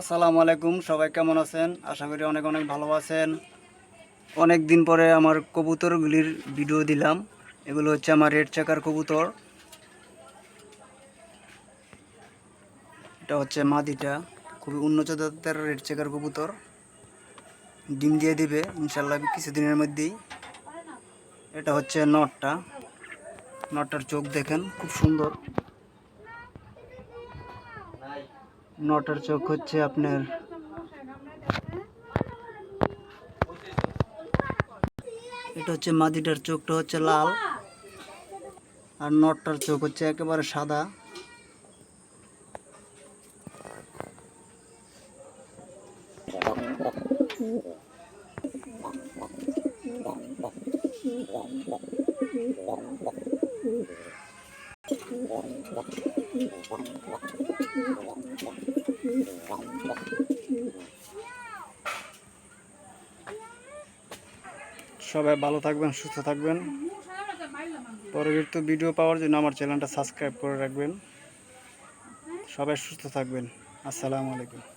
আসসালামু আলাইকুম, সবাই কেমন আছেন? আশা করি অনেক অনেক ভালো আছেন। অনেক দিন পরে আমার কবুতরগুলির ভিডিও দিলাম। এগুলো হচ্ছে আমার রেড চাকার কবুতর। এটা হচ্ছে মাদিটা। খুবই উন্নত জাতের রেড চেকার কবুতর। ডিম দিয়ে দিবে, ইনশাল্লাহ কিছুদিনের মধ্যেই। এটা হচ্ছে নটটা। নটটার চোখ দেখেন, খুব সুন্দর। নটার চোখ হচ্ছে আপনার। এটা হচ্ছে মাদিটার চোখটা হচ্ছে লাল। আর নটটার চোখ হচ্ছে একেবারে সাদা। সবাই ভালো থাকবেন, সুস্থ থাকবেন। পরবর্তী ভিডিও পাওয়ার জন্য আমার চ্যানেলটা সাবস্ক্রাইব করে রাখবেন। সবাই সুস্থ থাকবেন। আসসালামু আলাইকুম।